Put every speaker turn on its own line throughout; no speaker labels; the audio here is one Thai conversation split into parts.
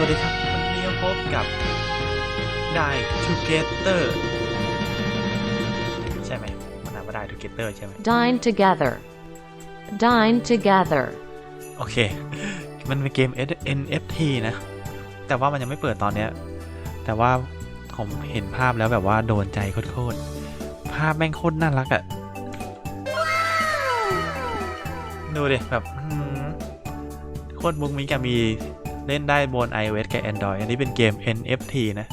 วัสดีครับ วันนี้พบกับ Die Together ใช่ไหมมันอ่านว่า Die Together ใช่ไหม
Dine together. Dine together.
โอเค มันเป็นเกม NFT นะ แต่ว่ามันยังไม่เปิดตอนเนี้ย แต่ว่าผมเห็นภาพแล้วแบบว่าโดนใจโคตรๆ ภาพแม่งโคตรน่ารักอะ่ะ ดูดิแบบอื้อหือโคตรมุกมิกอะมี เล่นได้บน iOS กับ Android อันนี้เป็นเกม NFT นะ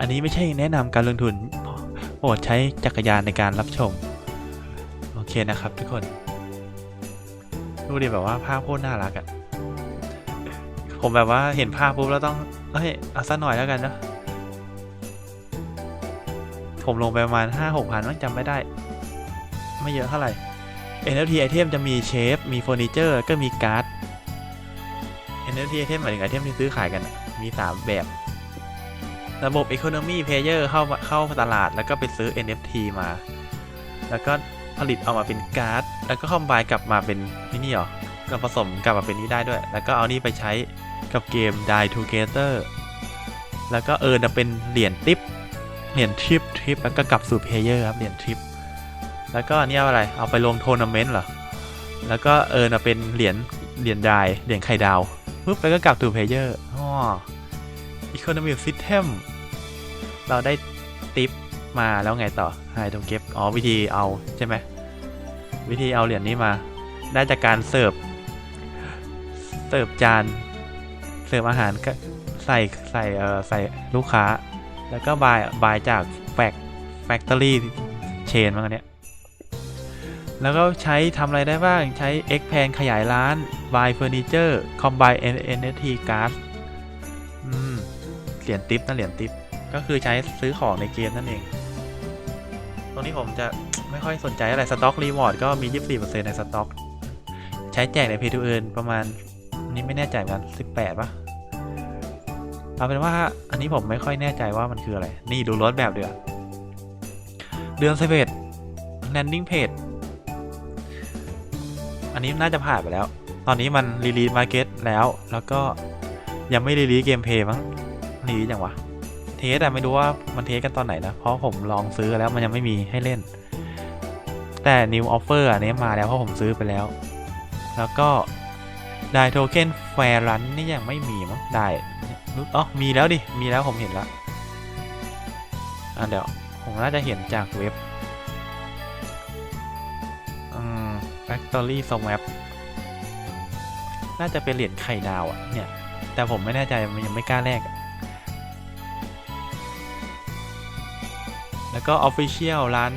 อันนี้ไม่ใช่แนะนำการลงทุนโปรดใช้จักรยานในการรับชม โอเคนะครับทุกคนดูดิแบบว่าภาพโคตรน่ารักอะ่ะ ผมแบบว่าเห็นภาพปุ๊บแล้วต้อง เอ้ย เอาสักหน่อยแล้วกันนะ ผมลงไปประมาณห้าหกพันมันจำไม่ได้ ไม่เยอะเท่าไหร่ NFT ไอเทมจะมีเชฟ มีเฟอร์นิเจอร์ ก็มีการ์ด NFT ไอเทมหมายถึงไอเทมที่ซื้อขายกัน มี 3 แบบ ระบบ Economy Player เข้าเข้าตลาดแล้วก็ไปซื้อ NFT มา แล้วก็ผลิตออกมาเป็นการ์ด แล้วก็คอมไบกลับมาเป็นนี่นี่หรอก็ผสมกลับมาเป็นนี้ได้ด้วย แล้วก็เอานี่ไปใช้กับเกม Die Together แล้วก็เออนะเป็นเหรียญทิป เหรียญทริปทริปแล้วก็กลับสู่เพลเยอร์ครับ เหรียญทริป แล้วก็อันนี้เอาอะไร เอาไปลงโทรนาเมนต์เหรอ แล้วก็เออนะเป็นเหรียญ เหรียญดาย เหรียญไข่ดาว ปุ๊บแล้วก็กลับสู่เพลเยอร์อ๋อ Economic System เราได้ติปมาแล้วไงต่อให้ตรงเก็บอ๋อ วิธีเอาใช่ไหม วิธีเอาเหรียญนี้มา ได้จากการเสิร์ฟ เสิร์ฟจาน เสิร์ฟอาหารก็ใส่ใส่เออใส่ลูกค้า แล้วก็บายบายจากแฟกแฟคทอรี่เชนมั้งเนี้ย แล้วก็ใช้ทำอะไรได้บ้าง ใช้ expand ขยายร้าน Buy Furniture Combine NFT Card อืม เหรียญติปนะเหรียญติป ก็คือใช้ซื้อของในเกมนั่นเอง ตรงนี้ผมจะไม่ค่อยสนใจอะไรสต็อกรีวอร์ดก็มี 24%ในสต็อกใช้แจกใน Pay to Earn ประมาณ นี่ไม่แน่ใจเหมือนกัน 18ปะเอาเป็นว่าอันนี้ผมไม่ค่อยแน่ใจว่ามันคืออะไร นี่ดูรถแบบเดือนเดือน11 landing page อันนี้น่าจะผ่านไปแล้ว ตอนนี้มันรีลีมาร์เก็ตแล้ว แล้วก็ยังไม่รีลีเกมเพย์มั้งรีลีอย่างวะ เทสแต่ไม่รู้ว่ามันเทสกันตอนไหนนะ เพราะผมลองซื้อแล้วมันยังไม่มีให้เล่น แต่ New Offer อันนี้มาแล้วเพราะผมซื้อไปแล้ว แล้วก็ได้โทเค็นแฟร์รันนี่ยังไม่มีมั้งได้อ๋อมีแล้วดิ มีแล้วผมเห็นแล้วอะเดี๋ยว ผมน่าจะเห็นจากเว็บ Factory Swap น่าจะเป็นเหรียญไข่ดาวอะเนี่ย แต่ผมไม่แน่ใจมันยังไม่กล้าแลกแล้วก็ Official ร้าน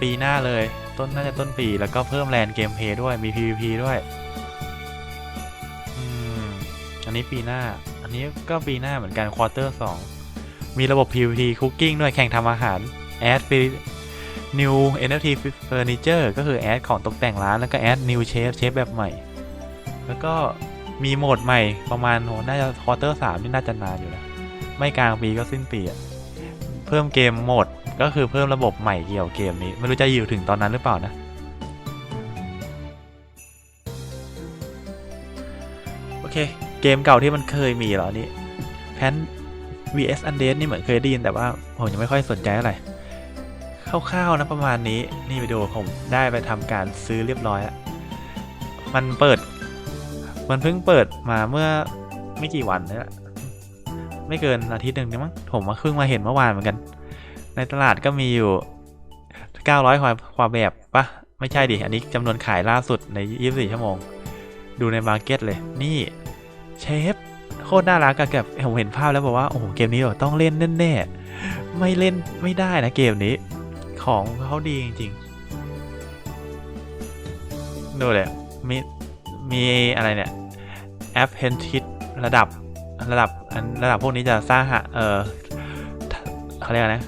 ปีหน้าเลย ต้นน่าจะต้นปี แล้วก็เพิ่มแลนเกมเพย์ด้วยมี PVP ด้วยอันนี้ปีหน้า อันนี้ก็ปีหน้าเหมือนกันควอเตอร์สองมีระบบ PVP Cooking ด้วยแข่งทำอาหาร Add New NFT Furniture ก็คือแอดของตกแต่งร้าน แล้วก็แอด New Chef เชฟแบบใหม่ แล้วก็มีโหมดใหม่ประมาณโหน่าจะควอเตอร์สามนี่น่าจะนานอยู่นะไม่กลางปีก็สิ้นปีอะเพิ่มเกมโหมดก็คือเพิ่มระบบใหม่เกี่ยวกับเกมนี้ ไม่รู้จะอยู่ถึงตอนนั้นหรือเปล่านะโอเค เกมเก่าที่มันเคยมีเหรอนนี้แพน vs undead นี่เหมือนเคยได้ยินแต่ว่าผมยังไม่ค่อยสนใจเท่าไหร่ คร่าวๆนะประมาณนี้นี่ไปดูผมได้ไปทำการซื้อเรียบร้อยแล้วมันเปิด มันเพิ่งเปิดมาเมื่อไม่กี่วันนี่ยไม่เกินอาทิตย์หนึ่งนี่มั้งผมมาเพิ่งมาเห็นเมื่อวานเหมือนกัน ในตลาดก็มีอยู่ 900กว่าความแบบปะไม่ใช่ดิ อันนี้จำนวนขายล่าสุดใน 24 ชั่วโมง ดูในมาร์เก็ตเลย นี่เชฟโคตรน่ารักอะกับผมเห็นภาพแล้วบอกว่า โอ้โห เกมนี้ต้องเล่นแน่ๆไม่เล่นไม่ได้นะเกมนี้ ของเขาดีจริงๆ ดูเลยมีมีอะไรเนี่ยแอปเพนทิสระดับระดับระดับพวกนี้จะสร้างเออเขาเรียกนะ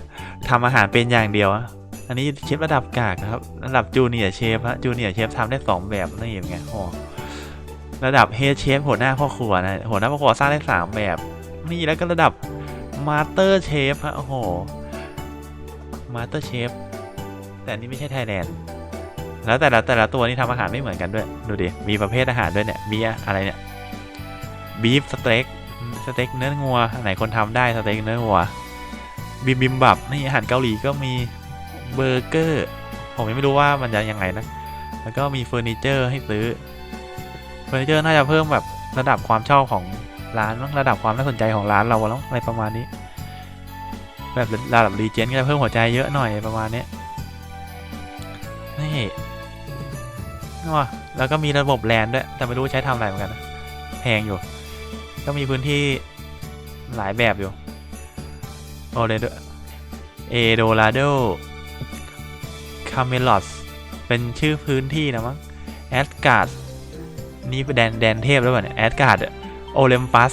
ทำอาหารเป็นอย่างเดียว อันนี้เชฟระดับกากนะครับ ระดับจูเนียเชฟฮะจูเนียเชฟทำได้สองแบบนี่อย่างเงี้ยโอ้ระดับเฮดเชฟหัวหน้าพ่อครัวนะหัวหน้าพ่อครัวสร้างได้สามแบบ นี่แล้วก็ระดับมาสเตอร์เชฟฮะโอ้โห มาสเตอร์เชฟแต่นี่ไม่ใช่ไทยแลนด์แล้วแต่ละแต่ละตัวนี่ทำอาหารไม่เหมือนกันด้วย ดูดิ มีประเภทอาหารด้วยเนี่ย มีอะไรเนี่ย บีฟสเต็ก สเต็กเนื้องัวไหนคนทำได้สเต็กเนื้องัว บิมบิมบับ นี่อาหารเกาหลีก็มีเบอร์เกอร์ ผมยังไม่รู้ว่ามันจะยังไงนะ แล้วก็มีเฟอร์นิเจอร์ให้ซื้อ เฟอร์นิเจอร์น่าจะเพิ่มแบบระดับความชอบของร้านระดับความน่าสนใจของร้านเราแล้วอะไรประมาณนี้ แบบระดับรีเจนก็จะเพิ่มหัวใจเยอะหน่อยประมาณนี้นี่ว้าแล้วก็มีระบบแลนด้วย แต่ไม่รู้ใช้ทำอะไรเหมือนกันแพงอยู่ ก็มีพื้นที่หลายแบบอยู่โอเลดเอโดราโดคาเมลอสเป็นชื่อพื้นที่นะมั้งแอดการ์ดนี่แดนแดนเทพแล้วป่ะเนี่ยแอดการ์ดโอเลมปัส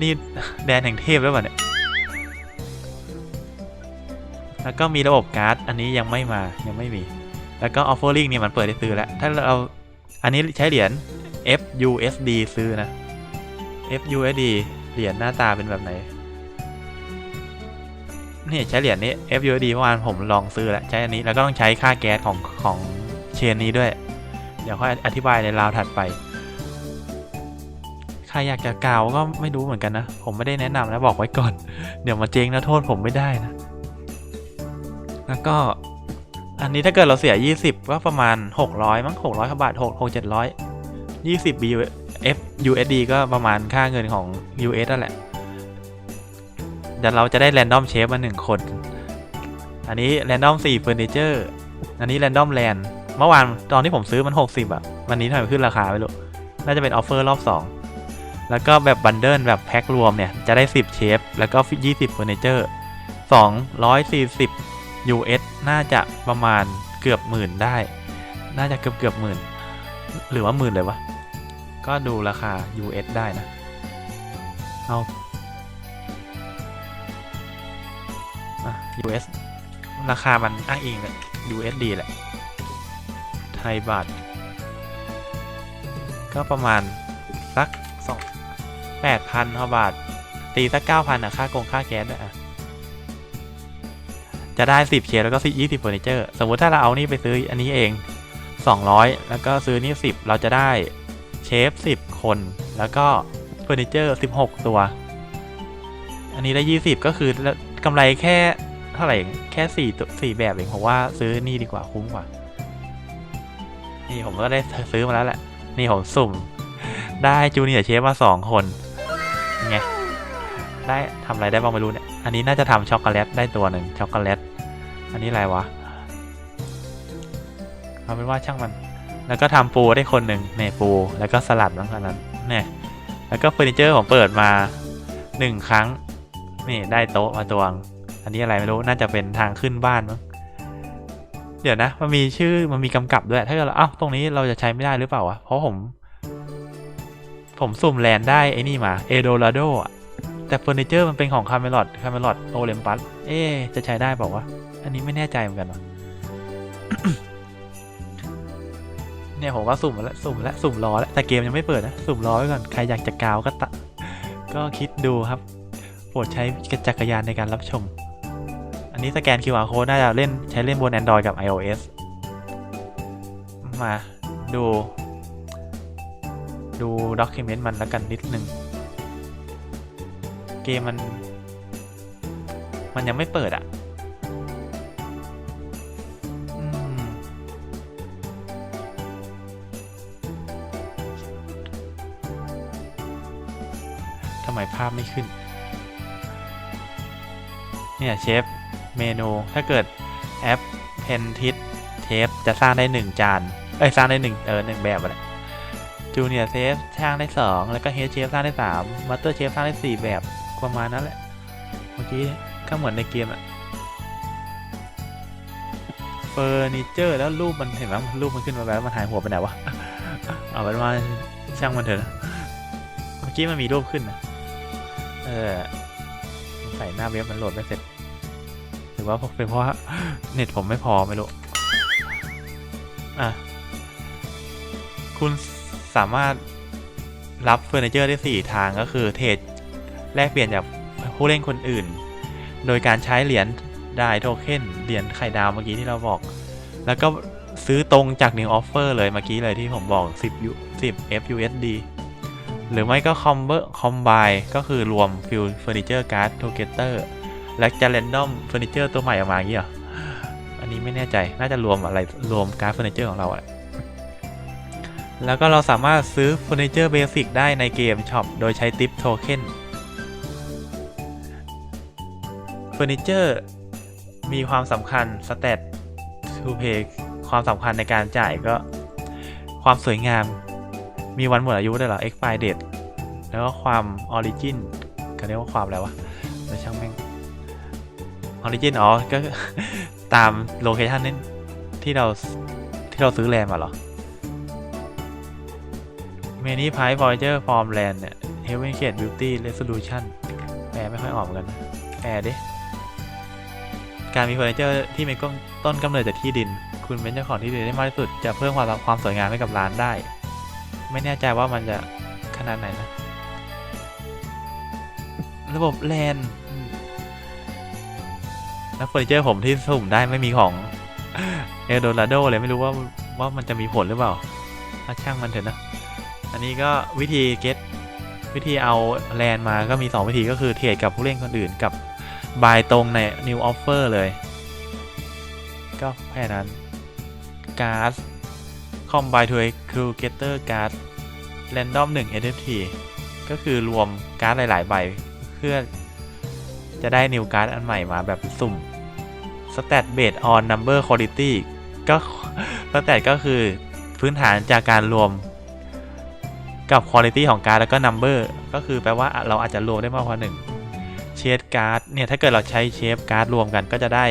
นี่แดนแห่งเทพแล้วป่ะเนี่ย แล้วก็มีระบบการ์ด อันนี้ยังไม่มายังไม่มี แล้วก็ offering เนี่ยมันเปิดให้ซื้อแล้ว ถ้าเราอันนี้ใช้เหรียญ FUSD ซื้อนะ FUSD เหรียญหน้าตาเป็นแบบไหน นี่ใช้เหรียญนี้ FUSD เมื่อวานผมลองซื้อแล้วใช้อันนี้แล้วก็ต้องใช้ค่าแก๊สของของเชนนี้ด้วย เดี๋ยวค่อยอธิบายในราวถัดไป ใครอยากจะกล่าวก็ไม่รู้เหมือนกันนะ ผมไม่ได้แนะนำนะบอกไว้ก่อน เดี๋ยวมาเจ๊งนะโทษผมไม่ได้นะ แล้วก็อันนี้ถ้าเกิดเราเสีย 20 ก็ประมาณ 600 มั้ง 600 บาท 6 6 700 20 B F USD ก็ประมาณค่าเงินของ US นั่นแหละเดี๋ยวเราจะได้ Random Shape มาหนึ่งคน อันนี้ Random 4 Furniture อันนี้ Random Land เมื่อวานตอนที่ผมซื้อมัน 60 อะ วันนี้ทำไมขึ้นราคาไม่รู้น่าจะเป็นออฟเฟอร์รอบ 2 แล้วก็แบบบันเดิลแบบแพ็ครวมเนี่ย จะได้ 10 เชฟ แล้วก็ 20 Furniture 240 US น่าจะประมาณเกือบหมื่นได้ น่าจะเกือบเกือบหมื่น หรือว่าหมื่นเลยวะ ก็ดูราคา US ได้นะ เอาอะ US ราคามันอ้างอิงเลย USD แหละ ไทยบาท ก็ประมาณสักสองแปดพันกว่าบาท ตีสักเก้าพันอะค่ากงค่าแก๊สด้วยอะ จะได้ 10เชฟแล้วก็20เฟอร์นิเจอร์สมมุติถ้าเราเอานี่ไปซื้ออันนี้เอง 200 แล้วก็ซื้อนี่ 10 เราจะได้เชฟ 10 คน แล้วก็เฟอร์นิเจอร์ 16 ตัว อันนี้ได้ 20 ก็คือกำไรแค่เท่าไหร่แค่4ตัว4แบบเองผมว่าซื้อนี่ดีกว่าคุ้มกว่า นี่ผมก็ได้ซื้อมาแล้วแหละ นี่ผมสุ่ม ได้จูเนียร์เชฟมา 2 คนไงได้ทำอะไรได้บ้างไม่รู้เนี่ย อันนี้น่าจะทำช็อกโกแลตได้ตัวหนึ่งช็อกโกแลต อันนี้อะไรวะเอาเป็นว่าช่างมัน แล้วก็ทำปูได้คนหนึ่งเนี่ยปู แล้วก็สลัดนั้งอันนั้นเนี่ย แล้วก็เฟอร์นิเจอร์ผมเปิดมาหนึ่งครั้ง นี่ได้โต๊ะมาตัวง อันนี้อะไรไม่รู้ น่าจะเป็นทางขึ้นบ้านมั้ง เดี๋ยวนะ มันมีชื่อ มันมีกำกับด้วย ถ้าเกิดเราอ้าตรงนี้เราจะใช้ไม่ได้หรือเปล่าวะ เพราะผม ผมสุ่มแลนได้ไอ้นี่มา เอโดราโดอะแต่เฟอร์นิเจอร์มันเป็นของคาเมลอดคาเมลอดโอเลมปัส เอ๊จะใช้ได้เปล่าวะ อันนี้ไม่แน่ใจเหมือนกันวะเนี่ยผมก็สุ่มแล้วสุ่มแล้วสุ่มรอแล้วแต่เกมยังไม่เปิดนะสุ่มรอไว้ก่อนใครอยากจะกาวก็ตะ ก็คิดดูครับโปรดใช้จักรยานในการรับชม อันนี้สแกน QR code น่าจะเล่นใช้เล่นบน Android กับ iOS มาดู ดูด็อกิเมนต์มันแล้วกันนิดนึง เกมมัน มันยังไม่เปิดอะ พไม่ขึ้น เนี่ยเชฟเมนูถ้าเกิดแอปเพนทิสเทปจะสร้างได้หนึ่งจาน เอ้ย สร้างได้หนึ่งเออหนึ่งแบบอะไรจูเนียร์เชฟสร้างได้สองแล้วก็เฮดเชฟสร้างได้สามมาสเตอร์เชฟสร้างได้สี่แบบประมาณนั้นแหละ เมื่อกี้ก็เหมือนในเกมอะเฟอร์นิเจอร์แล้วรูปมันเห็นไหมรูปมันขึ้นมาแล้วมันหายหัวไปไหนวะ เอาเป็นว่าช่างมันเถอะนะเมื่อกี้มันมีรูปขึ้นนะ ออใส่หน้าเว็บมันโหลดไม่เสร็จ หรือว่าเป็นเพราะว่าเน็ตผมไม่พอไม่รู้ อะ คุณสามารถรับเฟอร์นิเจอร์ได้ 4 ทางก็คือเทรดแลกเปลี่ยนจากผู้เล่นคนอื่น โดยการใช้เหรียญได้โทเค็นเหรียญไข่ดาวเมื่อกี้ที่เราบอก แล้วก็ซื้อตรงจาก New Offer เลยเมื่อกี้เลยที่ผมบอก 10 10 FUSD หรือไม่ก็คอมเบอร์คอมไบก็คือรวมฟิลเฟอร์นิเจอร์การ์ดทูเกเตอร์และจะเรนดอมเฟอร์นิเจอร์ตัวใหม่ออกมาอย่างนี้เหรอ อันนี้ไม่แน่ใจน่าจะรวมอะไรรวมการ์ดเฟอร์นิเจอร์ของเราอะแล้วก็เราสามารถซื้อเฟอร์นิเจอร์เบสิกได้ในเกมช็อปโดยใช้ติปโทเค็นเฟอร์นิเจอร์มีความสำคัญสเตตทูเพย์ความสำคัญในการจ่ายก็ความสวยงาม มีวันหมดอายุด้วยเหรอ expire date แล้วก็ความ origin เขาเรียกว่าความอะไรวะไม่ช่างแม่ง origin อ๋อ ก็ตามโลเคชันนั้นที่เราที่เราซื้อแลนมาเหรอ many price voyager from land เนี่ย heaven gate beauty resolution แปลไม่ค่อยออกเหมือนกันแปลดิการมีเฟอร์นิเจอร์ที่มีต้นกำเนิดจากที่ดิน คุณเป็นเจ้าของที่ดินได้มากที่สุด จะเพิ่มความความสวยงามให้กับร้านได้ ไม่แน่ใจว่ามันจะขนาดไหนนะ ระบบแลนแล้วเฟอร์นิเจอร์ผมที่สุ่มได้ไม่มีของเอลโดราโดเลยไม่รู้ว่าว่ามันจะมีผลหรือเปล่าถ้าช่างมันเถอะนะ อันนี้ก็วิธีเก็ตวิธีเอาแลนมาก็มี 2 วิธีก็คือเทรดกับผู้เล่นคนอื่นกับบายตรงใน New Offer เลย ก็แค่นั้น การ์ด คอมไบทูเอคูเกเตอร์การ์ดแรนดอม1 NFT ก็คือรวมการ์ดหลาย ๆ ใบ เพื่อจะได้นิวการ์ดอันใหม่มาแบบสุ่ม Stat based on number quality ก็ Stat ก็คือพื้นฐานจากการรวมกับ quality ของการ์ดแล้วก็ number ก็คือแปลว่าเราอาจจะรวมได้มากกว่าหนึ่งเชฟการ์ดเนี่ย ถ้าเกิดเราใช้เชฟการ์ดรวมกันก็จะได้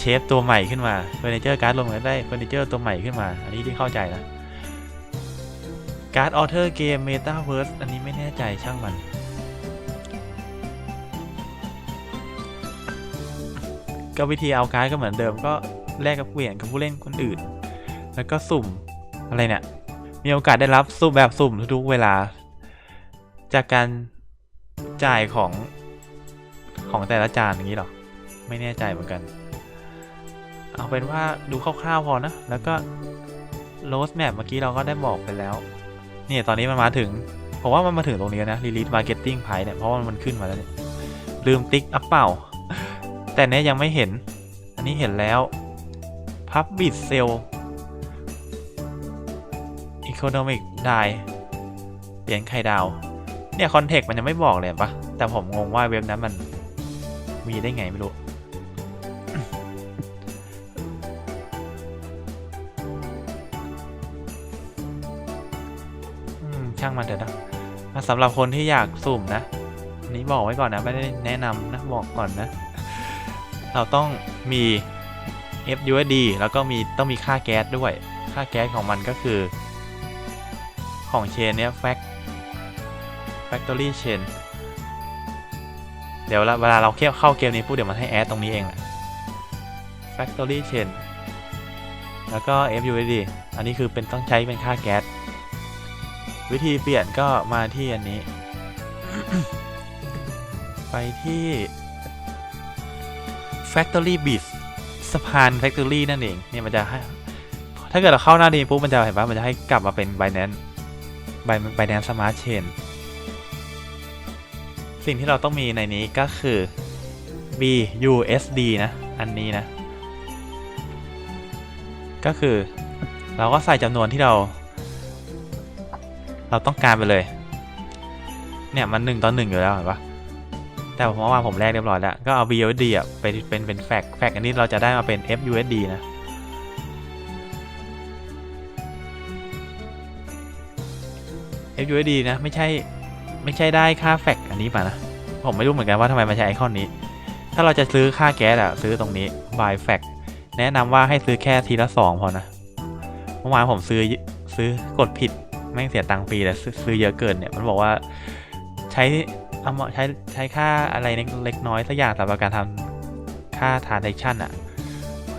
เชฟตัวใหม่ขึ้นมาเฟอร์นิเจอร์การ์ดรวมกันได้เฟอร์นิเจอร์ตัวใหม่ขึ้นมา อันนี้ที่เข้าใจนะการ์ดออเทอร์เกมเมตาเวิร์สอันนี้ไม่แน่ใจช่างมัน ก็วิธีเอาการ์ดก็เหมือนเดิมก็แลกกับเหวี่ยงกับผู้เล่นคนอื่น แล้วก็สุ่มอะไรเนี่ย มีโอกาสได้รับสุ่มแบบสุ่มทุกเวลา จากการจ่ายของของแต่ละจานอย่างนี้หรอ ไม่แน่ใจเหมือนกัน เอาเป็นว่าดูคร่าวๆพอนะ แล้วก็โรสแมปเมื่อกี้เราก็ได้บอกไปแล้ว เนี่ยตอนนี้มันมาถึง ผมว่ามันมาถึงตรงนี้นะ Release Marketing Price เนี่ย เพราะว่ามันขึ้นมาแล้วเนี่ยลืมติ๊กอัพเปล่า แต่เนี้ยยังไม่เห็น อันนี้เห็นแล้ว Public Sale Economic Die เหรียญไข่ดาว เนี่ยคอนเทกต์มันยังไม่บอกเลยปะแต่ผมงงว่าเว็บนั้นมันมีได้ไงไม่รู้ ช่างมันเถอะนะสำหรับคนที่อยากสุ่มนะอันนี้บอกไว้ก่อนนะไม่ได้แนะนำนะบอกก่อนนะ เราต้องมี FUSD แล้วก็มีต้องมีค่าแก๊สด้วย ค่าแก๊สของมันก็คือ ของเชนเนี้ย fact factory chain เดี๋ยวเวลาเราเข้าเกมนี้ปุ๊บเดี๋ยวมันให้แอดตรงนี้เองแหละ factory chain แล้วก็ FUSD อันนี้คือเป็นต้องใช้เป็นค่าแก๊ส วิธีเปลี่ยนก็มาที่อันนี้ ไปที่ Factory b i t สะพาน Factory นั่นเองเนี่ยมันจะให้ถ้าเกิดเราเข้าหน้านี้ปุ๊บมันจะเห็นปะมันจะให้กลับมาเป็น Binance Binance Smart Chain สิ่งที่เราต้องมีในนี้ก็คือ BUSD นะ อันนี้นะ ก็คือเราก็ใส่จำนวนที่เรา เราต้องการไปเลย เนี่ยมันหนึ่งต่อหนึ่งอยู่แล้วเห็นปะแต่ผมว่าผมแลกเรียบร้อยแล้ว ก็เอา BUSD อะไปเป็นเป็นแฟกแฟกอันนี้เราจะได้มาเป็น FUSD นะ FUSD นะ ไม่ใช่ ไม่ใช่ได้ค่าแฟกอันนี้ป่ะนะ ผมไม่รู้เหมือนกันว่าทำไมมันใช้ไอคอนนี้ ถ้าเราจะซื้อค่าแก๊สอะซื้อตรงนี้ buy fact แนะนำว่าให้ซื้อแค่ทีละสองพอนะ เมื่อวานผมซื้อซื้อกดผิด แม่งเสียตังค์ฟรีแล้วซื้อเยอะเกินเนี่ยมันบอกว่าใช้เอามาใช้ใช้ค่าอะไรเล็กน้อยสักอย่างสำหรับการทำค่า transaction อะ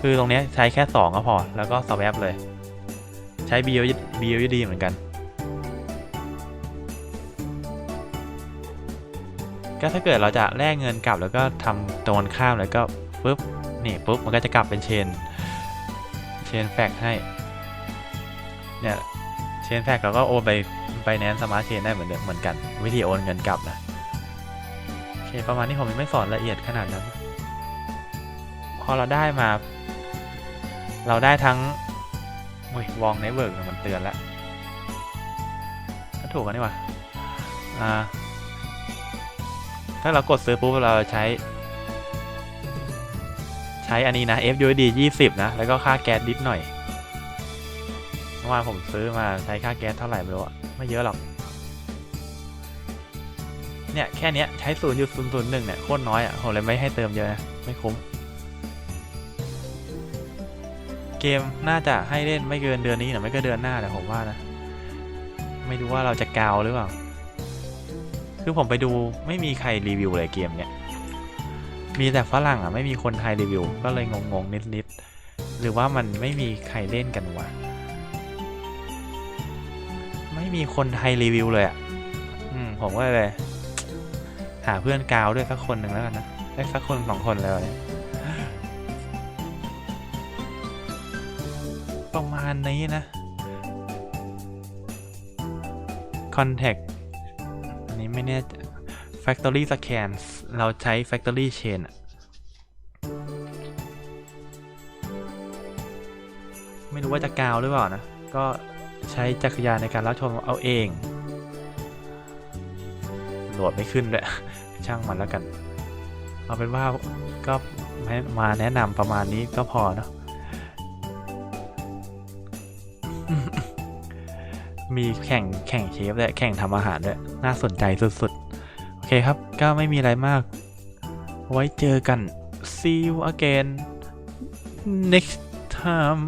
คือตรงนี้ใช้แค่สองก็พอ แล้วก็ swap เลย ใช้ BUSD เหมือนกัน ก็ถ้าเกิดเราจะแลกเงินกลับแล้วก็ทำตรงกันข้ามแล้วก็ปุ๊บนี่ปุ๊บมันก็จะกลับเป็นเชนเชนแฟกให้เนี่ย ชนแฟกเราก็โอนไปไปแนนสมาร์ทเชนได้เหมือนเดิมเหมือนกัน วิธีโอนเงินกลับนะโอเคประมาณนี้ผมยังไม่สอนละเอียดขนาดนั้น พอเราได้มา เราได้ทั้งโอ้ยวองเน็ตเวิร์กมันเตือนแล้วถูกกันนี่ว่าอ่าถ้าเรากดซื้อปุ๊บเราใช้ ใช้อันนี้นะ FUSD 20 นะ แล้วก็ค่าแก๊สนิดหน่อย วานผมซื้อมาใช้ค่าแก๊สเท่าไหร่ไม่รู้อะไม่เยอะหรอก เนี่ยแค่เนี้ยใช้0.001เนี่ยโคตรน้อยอะผมเลยไม่ให้เติมเยอะนะไม่คุ้ม เกมน่าจะให้เล่นไม่เกินเดือนนี้หรือไม่ก็เดือนหน้าแต่ผมว่านะ ไม่รู้ว่าเราจะกาวหรือเปล่า คือผมไปดูไม่มีใครรีวิวเลยเกมเนี้ยมีแต่ฝรั่งอะไม่มีคนไทยรีวิว ก็เลยงงๆนิดๆหรือว่ามันไม่มีใครเล่นกันวะ ไม่มีคนไทยรีวิวเลยอะอืมผมก็เลย หาเพื่อนกาวด้วยสักคนหนึ่งแล้วกันนะได้สักคนสองคนแล้วเนี่ยประมาณนี้นะ contact อันนี้ไม่แน่ใจ factory scan เราใช้ factory chain ไม่รู้ว่าจะกาวหรือเปล่านะ ก็ ใช้จักรยานในการรับชมเอาเอง โหลดไม่ขึ้นด้วยช่างมันแล้วกัน เอาเป็นว่าก็มาแนะนำประมาณนี้ก็พอเนอะมีแข่งแข่งเชฟด้วยแข่งทำอาหารด้วย น่าสนใจสุดๆ โอเคครับ ก็ไม่มีอะไรมาก ไว้เจอกัน see you again next time